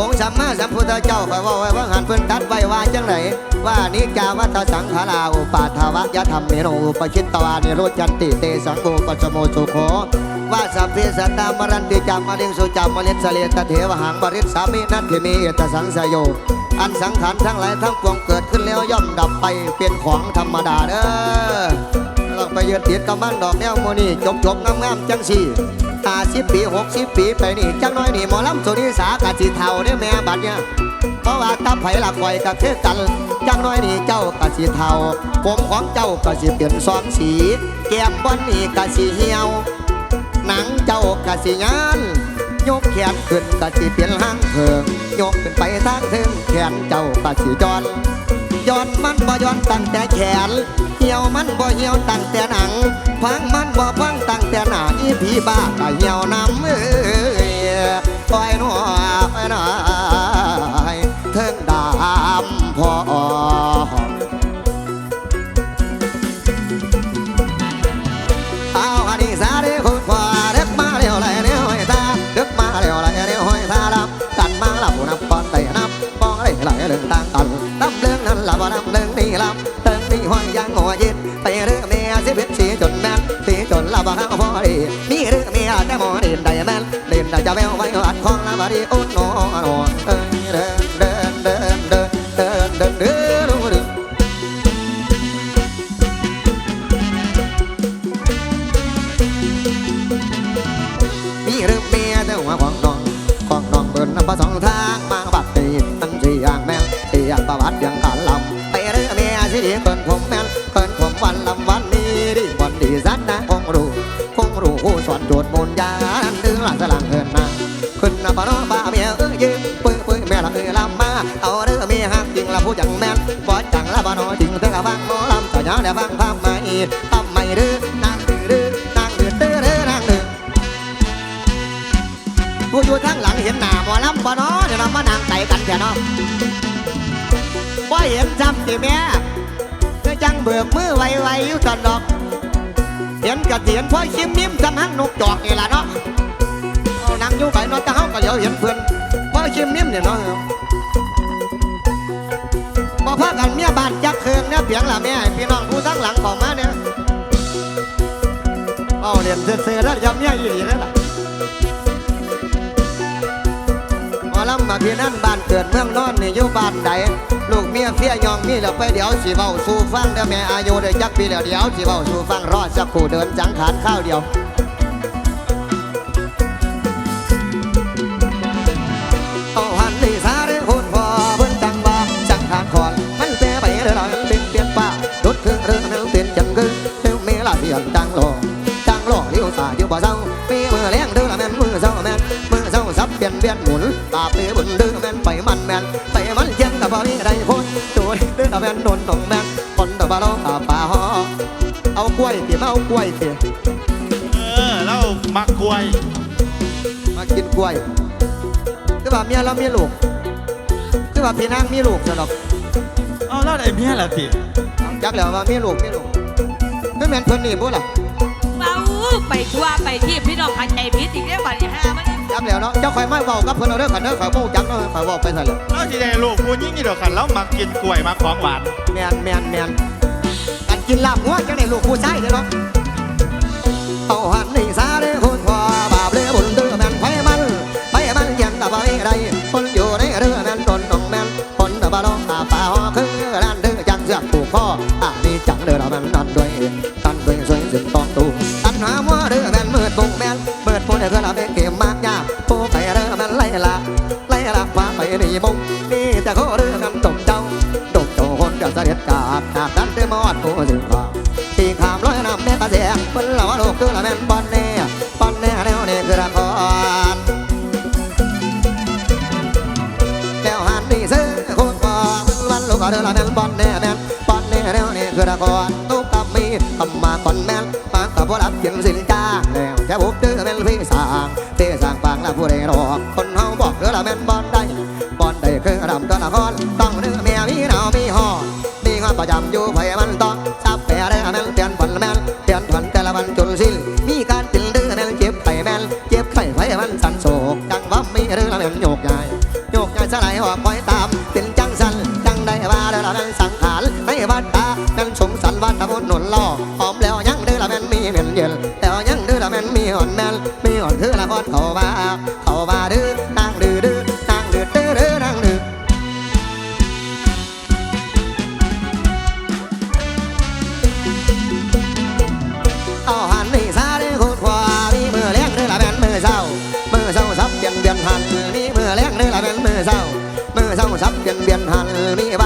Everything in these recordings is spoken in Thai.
องค์สัมมาสัมพุทธเจ้าคอยว่าไว้ว่าหันเพิ่นตัดไว้ว่าจังไหนว่านิจาวัตสังขาราอุปาทาวะยะธรรมเมโนอุปชิตตวานิโรจันติเตสังโฆปัสโมสุโขว่าสัพเพสัตตามรันติจามริงสุจามลิสเลตเถวหังบริสสามินัตถิมีเอตสังสยโยอันสังขารทั้งหลายทั้งปวงเกิดขึ้นแล้วย่อมดับไปเป็นของธรรมดาเด้อลองไปยืนติดกับบ้านดอกแนวโมนี่จบจบงามงามๆจังสี่ ห้าสิบปีหกสิบปีไปนี่จังน้อยนี่หมอลำสุนิสากะสิเท่าเนี่ยแม่บัดเนี่ยเพราะว่าตับไผ่ละคอยกะคือกันจังน้อยนี่เจ้ากะสิเท่าผมของเจ้ากะสิเปลี่ยนสองสีแก้มบนนี่กะสิเหี่ยว หนังเจ้ากะสิงานยกแขนขึ้นกะสิเปลี่ยนห้างเพิงยกขึ้นไปทางถึงแขนเจ้ากะสิย้อน ย้อนมันบ่ย้อนตั้งแต่แขน เหี่ยวมันบ่เหี่ยวตั้งแต่หนัง พังมันบ่พังตั้งแต่หน้าอีพีบ้าก็เหี่ยวน้ำเอ้ยปล่อยหน่อยปล่อยหน่อ อละบ่นับเรื่องนี้ลำเรื่องนี้ห้อยยังหัวยิดไปเรื่องเมียสิบิดสีจนแม่นสีจนละบ่หาพอดีนี่เรื่องเมียแต่หมอเด่นได้แม่นเด่นได้จะแววไว้อัดของละบ่ดีอุ่นโนโนเอ้ยเดินเดินเดินเดินเดินเดินเดินเผู้จังแม่นบ่จังละบ่น้อยจริงแต่กะฟังหมอลำแต่ยังได้ฟังภาพไม่ตั้มไม่ดื้อนางดื้อดื้อนางดื้อดื้อดื้อนางดื้อผู้อยู่ทางหลังเห็นหน้าหมอลำบ่เนาะเดี๋ยวเรามานั่งไต่กันเถอะเนาะว่าเห็นจำสิแม่ก็จังเบิกมือไวๆอยู่ตอนดอก เห็นกระเทียนพ่อชิมนิ่มจำหังนกจอกนี่ล่ะเนาะเอางอยู่ไก่นอนตาเฮาก็เดี๋ยวเห็นเพื่อนพ่อชิมนิ่มเนี่ยเนาะ บ่พากันเมียบานจักเคืองเนี่ยเพียงล่ะแม่พี่น้องผู้ทั้งหลังของมาเนี่ยเอาเรียนเสือแล้วจำเมียอีหลีเลยล่ะหมอลำมาพี่นั่นบ้านเกิดเมืองนอนนี่อยู่บ้านใดลูกเมียเฟียยองมีแล้วไปเดี๋ยวสิเว้าสู่ฟังเด้อแม่อายุได้จักปีแล้วเดี๋ยวสิเว้าสู่ฟังรอดสักคู่เดินจังขานข้าวเดียว นเวียนหมุนตาเปลือบุญเด้อแม่นไปมันแม่นไปมันเยังกับบ่มีใดพ้นตัวเด้อแม่นนนตรงแม่นคนตะบะโลอาป่าฮอเอากล้วยติมาเอากล้วยติเออแล้วมักกล้วย มากินกล้วยคือว่าเมียเรามีลูกคือว่าพี่นางมีลูกซะดอกเอาแล้วไอ้เมียล่ะสิจักแล้วว่ามีลูกมีลูกคือแม่นเพิ่นนี่บ่ล่ะ ไปทั่วไปที่พี่น้องเข้าใจผิดอีกแล้วบัดนี้ฮะมันจักแล้วเนาะเจ้าข่อยมาเว้ากับเพิ่นเอาเด้อคันเด้อข่อยบ่รู้จักเนาะข่อยเว้าไปซั่นแหละเราสิได้ลูกผู้หญิงนี่เดียวกันแล้วมักกินกล้วยมักของหวานแม่นแม่นแม่นกันกินลาบงัวจังได้ลูกผู้ชายเด้อเนาะเอาหันนี่ซาเด้อคุณพ่อบาปเลยบุญเด้อแม่นไผมันไผมันยังตะบ่ได้คน คือละครตุ๊กกับมีตำมาก่อนแม่นปากกับว่ารับเขียนสินจ้าแล้วจะบุกเดือเป็นพี่สางเตสางปางและผู้ใดรอคน แต่ว่ายังเด้อละแม่นมีหอนแม่นมีหอนคือละครเขาว่าเขาว่าดื้อนางดื้อดื้อนางดื้อดื้อดื้อนางดื้อเอาหันนี่ซาได้คูดขวามีมือเลี้ยงนี่ละเป็นมือเศร้ามือเศร้าซับเบียนเบียนหันนี่มือเลี้ยงนี่ละเป็นมือเศร้ามือเศร้าซับเบียนเบียนหันมีบ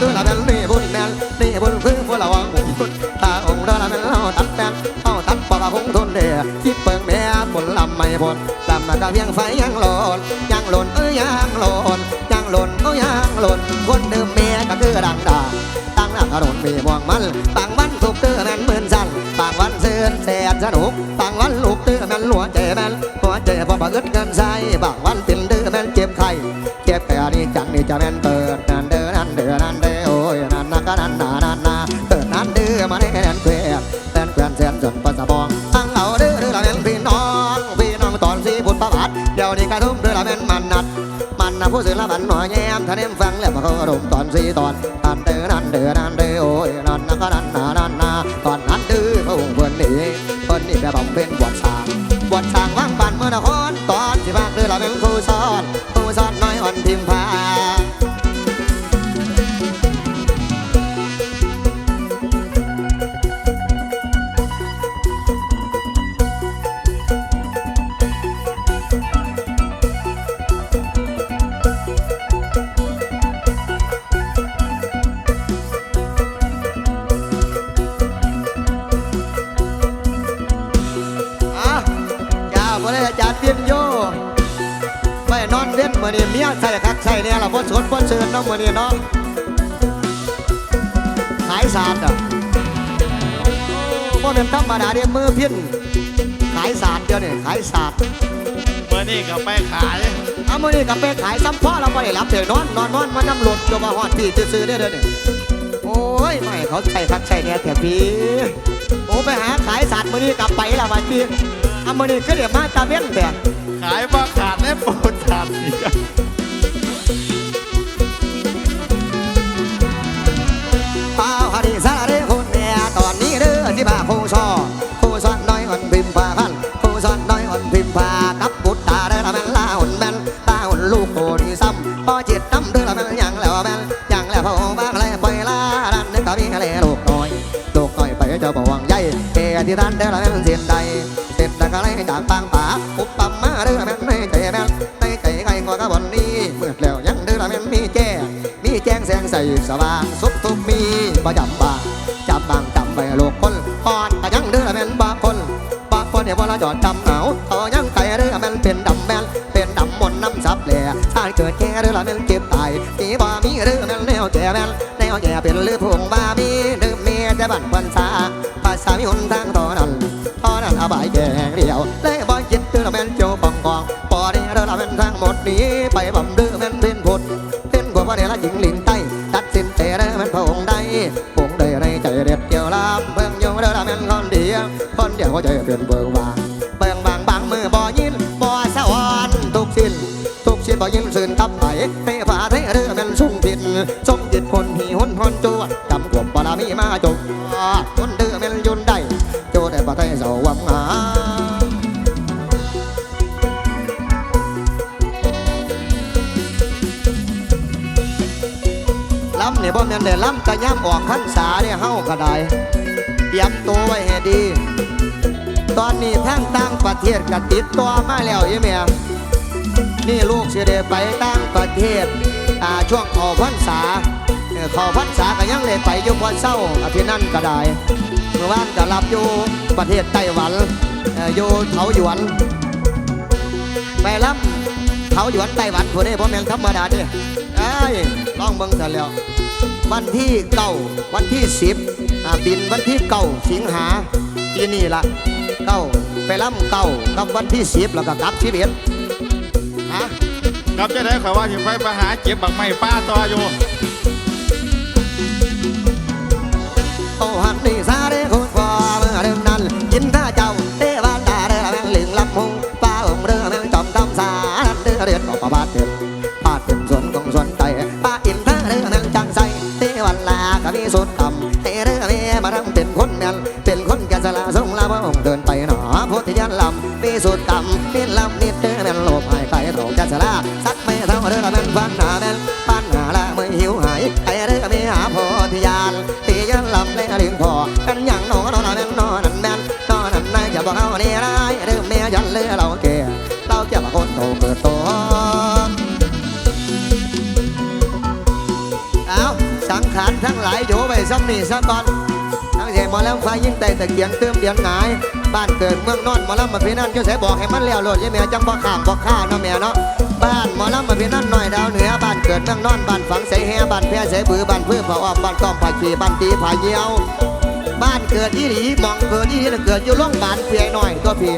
คือละเป็นนี่บุญแมนนี่บุญคือพวกเราวังบุญตาองค์เดอละเป็นเอาตัดแม่นเอาตัดปะปะคงทนเดียคิดเปิงแม่ผลลำไม่พ้นลำมากะเพียงไฟยังหล่นยังหล่นเอ้ยยังหล่นยังหล่นเอ้ยยังหล่นคนเดิมเมียก็คือดังดาตั้งหน้าถนนมีม่วงมันบางวันถูกเตื้อแม่นหมื่นสั้นบางวันเสื่นแสนสนุกบางวันลูกเตื้อแม่นหัวใจแม่นหัวใจพอประอึดเงินใส่บางวันเป็นเดือแม่นเจ็บไข้เจ็บแต่นี่จังนี่จะแม่นเปิด จนปัสสาวะอังเอาเด้อเด้อละแม่นพี่น้องพี่น้องตอนสีบุญประบาทเดี๋ยวนี้กระทุ่มเด้อละแม่นมันนัด มันนะผู้สื่อละบันหน่อยแย้มท่านเอ็มฟังแล้วมาเขาอารมณ์ตอนสี่ตอนนันเดือนันเดือนันเดือโอ้ยนันนะก็นัน เนี่ยล่ะบ่สนบ่เชิญเนาะมื้อนี้เนาะขายสาดอะโอ้บ่แม่นธรรมดาเด้มือพินขายสาดเดียวนี่ขายสาดเมื่อนี้ก็ไปขายเอามื้อนี้ก็ไปขายซ้ำพ่อเราบ่ได้รับเด้อนอนนอนนอนมานำรถจนมาฮอดพี่ซื่อๆเด้อเด้อนี่โอ้ยไม่ให้เขาใส่คักใส่เนี่ยแถวพี่โอ้ไปหาขายสาดมื้อนี้กลับไปแล้วว่าพี่เอามื้อนี้ก็เดี๋ยวมาตาเว้นแต่ขายบ่ขาดแน่ปูนขาดอีก นี้เด้อที่บ้าครูซอครูซอนน้อยอ่อนพิมพ์ผาพันครูซอนน้อยอ่อนพิมพ์ผากับบุตรตาเด้ละแม่นลาหุ่นแม่นตาหุ่นลูกโตนี่ซ้ำพอจิตน้ำเด้อละแม่นยังแล้วแม่นยังแล้วพอบ้างแล้วปลาดันนึกกับพี่อะไรลูกน้อยลูกน้อยไปเจ้าบ่วงใหญ่เกที่ดันเด้ละแม่นเสียนใดเสร็จแล้วก็เลยจากปางป่าอุปปัมมาเด้อละแม่นในใจแม่นในใจใครก็กระบอนนี้เมื่อแล้วยังเด้อละแม่นมีแจ้มีแจ้งแสงใสสว่างสุขทุกมีประจำบางจับบางจำไปโลกคน ม่นแนวแก่แม่นแนวแก่เป็นเรือพงบามีเดิมเมียจะบันพันษาภาษามีหนทางตอนั้นตอนั้นอบายแก่เดียวเลยบ่คิดเรือละแม่นเจ้าของกองปอนี้เรือละแม่นทั้งหมดนี้ไปบำเรือแม่นเป็นผลเป็นกว่าว่าเดละหญิงลินใต้ตัดสินใจได้มันพงค์ใดพงค์ใดในใจเด็ดเกี่ยวลามเบิ่งยู่เด้อละแม่นคนเดียวคนเดียวหัวใจเป็นเบิ่งบางเบิ่งบางบางมือบ่ยินบ่สะวอนทุกสิ้นทุกชิ้นบ่ยินสื่นทับไปให้ฝ่าให้เรือแม่นสุ่งผิด ล้ำเนี่ยบ่แม่นได้ล้ำกะย่ำออกพรรษาเนี่ยเฮาก็ได้เตรียมตัวไว้ให้ดี ตอนนี้ทางต่างประเทศก็ติดตัวมาแล้วยี่แม่นี่ลูกสิได้ไปต่างประเทศอ่าช่วงเขอพรรษาออเขอพรรษาก็ยังเลยไปอยู่พอเศร้าอาทิตย์นั้นก็ได้เมื่อวานก็รับอยู่ประเทศไต้หวันอยู่เถาหยวนไปรับเขาหยวนไต้หวันผู้นี้ผมแม่ธรรมดาเด้ไอ้ ยลองเบิ่งซะแล้ว วันที่เก้าวันที่สิบบินวันที่เก้าสิงหาปีนี้ละเก้าไปล่ำเก้ากับวันที่สิบแล้วก็กลับที่เบี้ดฮะครับจะได้ขอว่าถึงไปไปหาเจ็บบักไม้ป้าต่ออยู่โอ้หันดีซาเรคนพอเมื่อเรื่องนั้นกินท่าเจ้าเทวันตาเรื่องหลิงลับมืงป้าองเรื่องจอมกำสาเรื่องเรียนต่อประบาดเดือ เตอแม่นโลภหายไปโรคแกสละสักไม่เท่าเรื่อแม่นฟันหนาแม่นปัญหาละเมื่อหิวหายไอ้เรื่อเมหาโพธิญาณตียันลำและลิงพอกันอย่างนอนนอนแม่นนอนนั่นแม่นนอนนั่นนายจะบอกเอาเนี่ยร้ายเรื่องเมยันเรือเราแก่เราจะมาคนโตเกิดโตเอาสังขารทั้งหลายโยไปซ้ำนี่ซะก่อน หมอลำไฟยิ่งไต่ตะเกียงเติมเดียงหงาย บ้านเกิดเมืองนอนหมอลำมาพี่นั่นก็ใส่บอกให้มันเลี้ยวโลดยี่แม่จังบ่ข้ามบ่ข้าเนาะแม่เนาะบ้านหมอลำมาพี่นั่นหน่อยดาวเหนือบ้านเกิดเมืองนอนบ้านฝังใส่แห่บ้านแพร่ใส่บือบ้านพื้นผาอ้อมบ้านต้อมผาขีบ้านตีผาเยียวบ้านเกิดที่หลีมองเกิดที่นี่เกิดอยู่โรงบ้าบาลเปียหน่อยก็พี่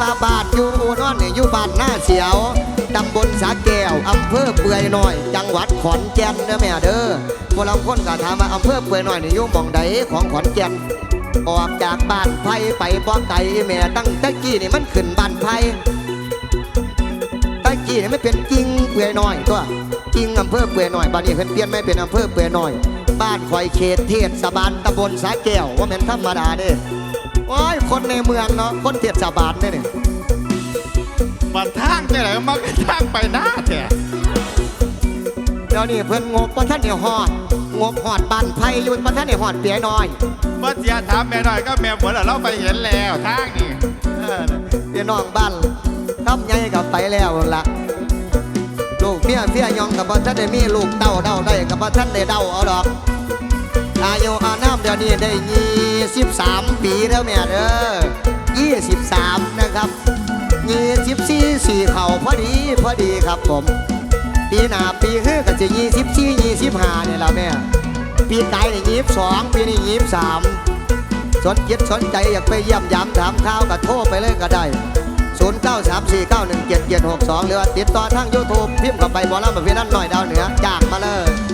ว่าบานอยู่นอนเนี่อยู่บ้านหน้าเสียวตำบลสาแก้วอำเภอเปื่อยหน่อย จังหวัดขอนแก่นเด้อแม่เด้อพวกเราคนก็ถามว่าอำเภอเปื่อยหน่อยนี่อยู่หมองใดของขอนแก่นออกจากบ้านไผ่ไปบ่ไก่แม่ตั้งตะกี้นี่มันขึ้นบ้านไผ่ตะกี้นี่ไม่เป็นจริงเปื่อยหน่อยตัวจริงอำเภอเปื่อยหน่อยบ้านนี้เพิ่นเปลี่ยนไม่เป็นอำเภอเปื่อยหน่อย บ้านคอยเขตเทศบาลตำบลสาแก้วว่าเป็นธรรมดาเด้ โอ้ยคนในเมืองเนาะคนเทศบาลเด้เนี่ยบัดทางจะไหนมันก็ทางไปหน้าแท้เดี๋ยวนี้เพิ่นงบว่าท่านเนี่ยหอดงบหอดบ้านไผ่อยุ่นว่าท่านเนี่ยหอดเปียน้อยว่าเสียถามแม่หน่อยก็แม่ผลแล้วเราไปเห็นแล้วทางนี่เออเปียน้องบ้านทำใหญ่กับไปแล้วล่ะลูกเมียเฟียยองกับว่าท่านได้มีลูกเต้าเด้าได้กับว่าท่านได้เด้าเอาดอก อายุอาน้ำเดี๋ยวนี้ได้ยี่สิบสามปีแล้วแม่เด้อยี่สิบสามนะครับยี่สิบสี่สี่เข่าพอดีพอดีครับผม ปีหน้าปีคือก็จะยี่สิบสี่ยี่สิบห้าเนี่ยละแม่ปีไก่นี่ยี่สิบสองปีนี้ยี่สิบสามสนจิตสนใจอยากไปเยี่ยมยามถามข่าวก็โทรไปเลยก็ได้ 0 9 3 4 9 1 7 7 6 2 หรือว่าติดต่อทางยูทูบพิมพ์เข้าไปบอลล่าแบบนั้นหน่อยดาวเหนือจางมาเลย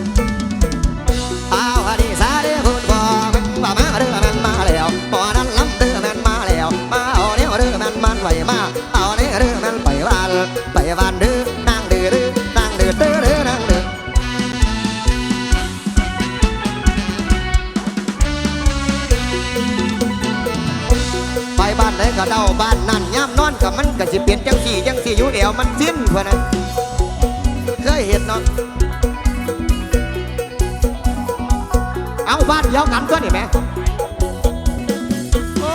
ไปวันเด้อนางเด้อเด้อนางเด้อเด้อเด้อนางเด้อไปบ้านไหนก็เดาบ้านนั่นย่ำนอนกับมันก็สิเปลี่ยนจังสี่จังสี่อยู่เอวมันสิ้นเพื่อนนะเคยเห็นเนาะเอาบ้านเดียวกันตัวนี่แหม่โอ้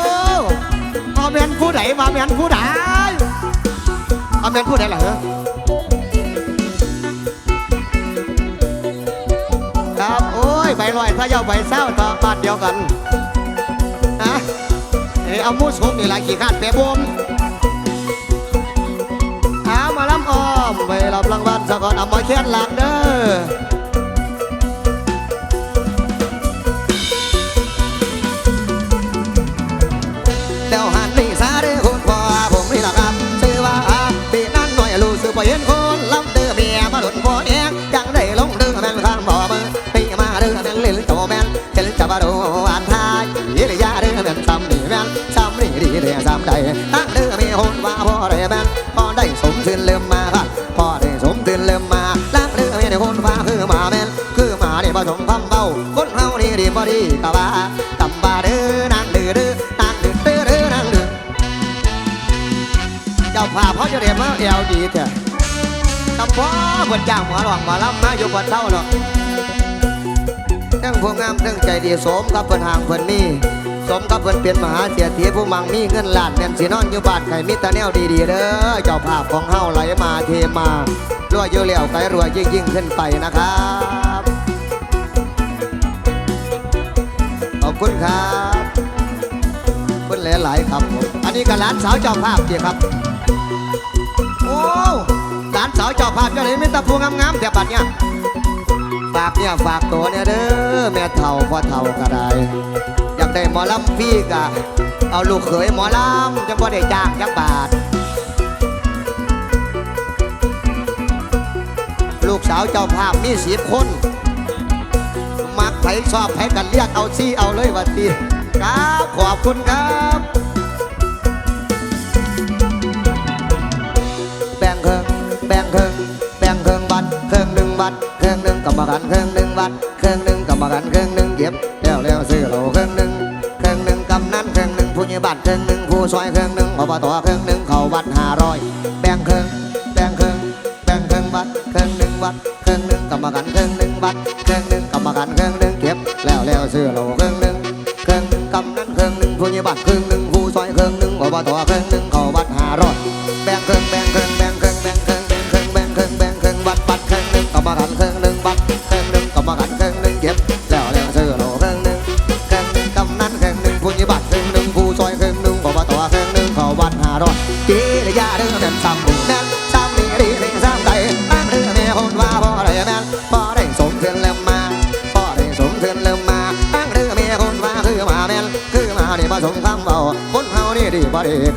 มาเมียนผู้ใดมาเมียนผู้ใด อาเมนพูดได้เหรอครับโอ้ยใบลอยถ้าเย้าใบเศร้าต่อบาดเดียวกันฮะเอ้ยเอามูสมนี่หละขี่ข้านเปรบมเอามาล้ำอ้อมไปรับรางวัลสะก่อนเอามาแค้นหลักเด้อ ตั้งเด้อมีคนว่าพ่อได้แม่นพ่อได้สมทืนเริ่มมาพ่อได้สมทืนเริ่มมาลักเด้อมีแต่นว่าคือหมาแมนคือหมาได้ผสมความเบาคนเฮานี่ดีบ่ดีกะว่ากำบาเด้อนางเด้อเด้อนางเด้อเด้อเด้อนางเด้อเจ้าภาพเขาจะเรียนมาเอวดีเถอะตำพ่อเพิ่นจ้างหมอหลองหมอลำมาอยู่บนเท่าหรอกทั้งผู้งามทั้งใจดีสมกับเพิ่นห่างเพิ่นมี สมกับเพิ่นเป็นมหาเศรษฐีผู้มั่งมีเงินล้านแม่นสินอนอยู่บ้านไข่มิตรแนวดีๆเด้อเจ้าภาพของเฮาไหลมาเทมารวยอยู่แล้วไกรวยยิ่งยิ่งขึ้นไปนะครับขอบคุณครับคุณหลายๆครับผมอันนี้ก็หลานสาวเจ้าภาพเจีครับโอ้หลานสาวเจ้าภาพเจ้าเลยไม่ตะพูงามๆแต่บัดเนี่ยฝากเนี่ยฝากตัวเนี่ยเด้อแม่เฒ่าพ่อเฒ่าก็ได้อย ได้หมอลำพี่กะเอาลูกเขยหมอลำจังบ่ได้จ้างจักบาท ลูกสาวเจ้าภาพมีสิบคน มักไผชอบไผกันเรียกเอาซี่เอาเลยวันทีครับขอบคุณครับแบ่งเคิงแบ่งเคิงวัดเครื่องหนึ่งกรรมการเครื่องหนึ่งวัดเครื่องหนึ่งกรรมการเครื่องหนึ่งเก็บ ซอยเครื่องหนึ่งอบตเครื่องหนึ่งเขาวัดห้าร้อยแบ่งเครื่องแบ่งเครื่องแบ่งเครื่องวัดเครื่องหนึ่งวัดเครื่องหนึ่งกรรมการเครื่องหนึ่งวัดเครื่องหนึ่งกรรมการเครื่องหนึ่งเก็บแล้วแล้วซื้อเราเครื่องหนึ่งเครื่องหนึ่งกำนันเครื่องหนึ่งผู้ใหญ่บ้านเครื่องหนึ่งผู้ซอยเครื่องหนึ่งอบตเครื่องหนึ่งเขาวัดห้าร้อยแบ่งเครื่องแบ่ง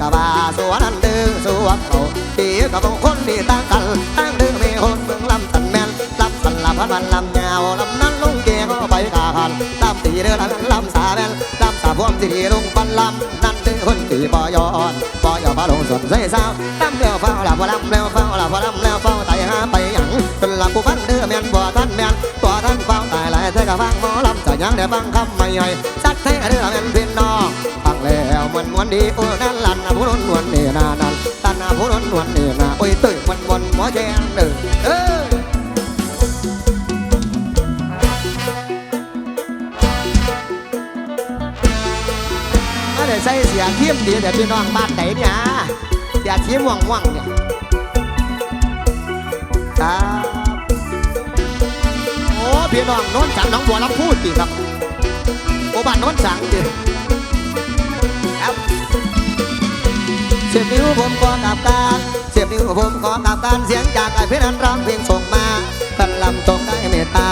กะบาสวนนั่นดึงสวกเขาดีกับคนดีต่างกันตั้งเรือแม่คนเมืองลำตันแม่นลำสันลำพันวันลำยาวลำนั้นลงเกก็ไปกาหันลำตีเรือลำลำสาแม่นลำสาพวมสีลงปันลำนั่นคือคนตีปอยอนปอยอพาลงสวนใส่สาวลำเรือเฝ้าลำพลำแล้วเฝ้าลำพลำแล้วเฝ้าไต่หาไปหยังจนลำกูฟังเรือแม่นบ่ท่านแม่นบ่ท่านเฝ้าตายหลายแต่ก็ฟังหมอลำจะยังได้ฟังคำไม่ใหญ่สักแท้เรือแม่นพี่น้ ดีโอ้นั่นลันนะผู้นนวลนี่นานั่นตันนะผู้นนวลนี่นาโอ้ยตื่นมันวันหมอแจงเด้อเอ้ยไม่ได้ใส่เสียทีมดีแต่พี่น้องบ้านไหนเนี่ยเสียทีมว่างว่างเนี่ยครับโอ้พี่น้องโน้นสังน้องบัวลำพูดสิครับโอบ้านโน้นสังสิ เสียบนิ้วผมขอกับการเสียบนิ้วผมขอกับการเสียงจากไอ้เพี่นั้นร้องเพลงส่งมาแฟนลำจงได้เมตตา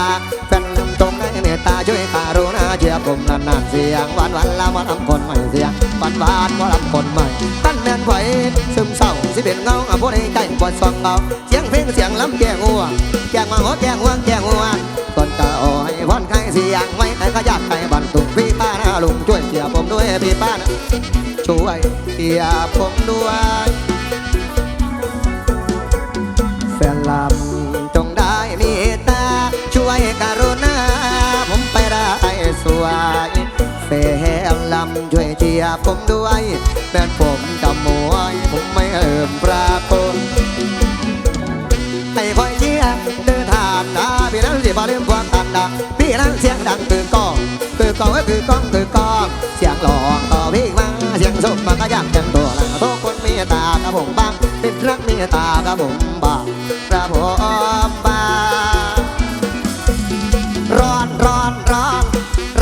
แฟนลำจงได้เมตตาช่วยการุณาเชียร์ผมนานๆเสียงหวานหวานล้วมาทำคนใหม่เสียงหวานหวานๆมาทำคนใหม่ตั้นแม่นไหวซึมเศร้าสิเป็นเงาอะผู้ใดใจปวดซองเงาเสียงเพลงเสียงลำแก่งัวแก่งมาหัวแก่งหัวแก่งหัวก่อนจะอาให้พ่อนใครเสียงไว้ให้ขยับให้บันตุงพี่ป้านะลุงช่วยเชียผมด้วยพี่ป้านะ ช่วยเชียร์ผมด้วย แฟนลำจงได้มีตา ช่วยกรุณา ผมไปได้สวยแฟนลำช่วยเชียร์ผมด้วยแม่นผมจำมวย ผมไม่เอิ่มปรากฏให้คอยเชียร์เดินทางนะพี่นั้นสิบ่ลืมความตันดังพี่นั้นเสียงดังคือกองคือกองก็คือกองคือกอง เสียงหลองต่อพี่มา อยากเต็มตัวละทุกคนมีตากับผมบ้างติดรักมีตากับผมบ้างกระผมบ้างร้อนร้อนร้อน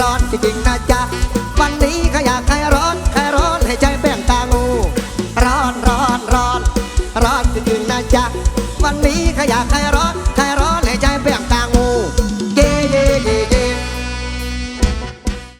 ร้อนจริงๆนะจ๊ะวันนี้ก็อยากให้ร้อนให้ร้อนให้ใจแป้งตางูร้อนร้อนร้อนร้อนจริงๆนะจ๊ะวันนี้ก็อยากให้ร้อน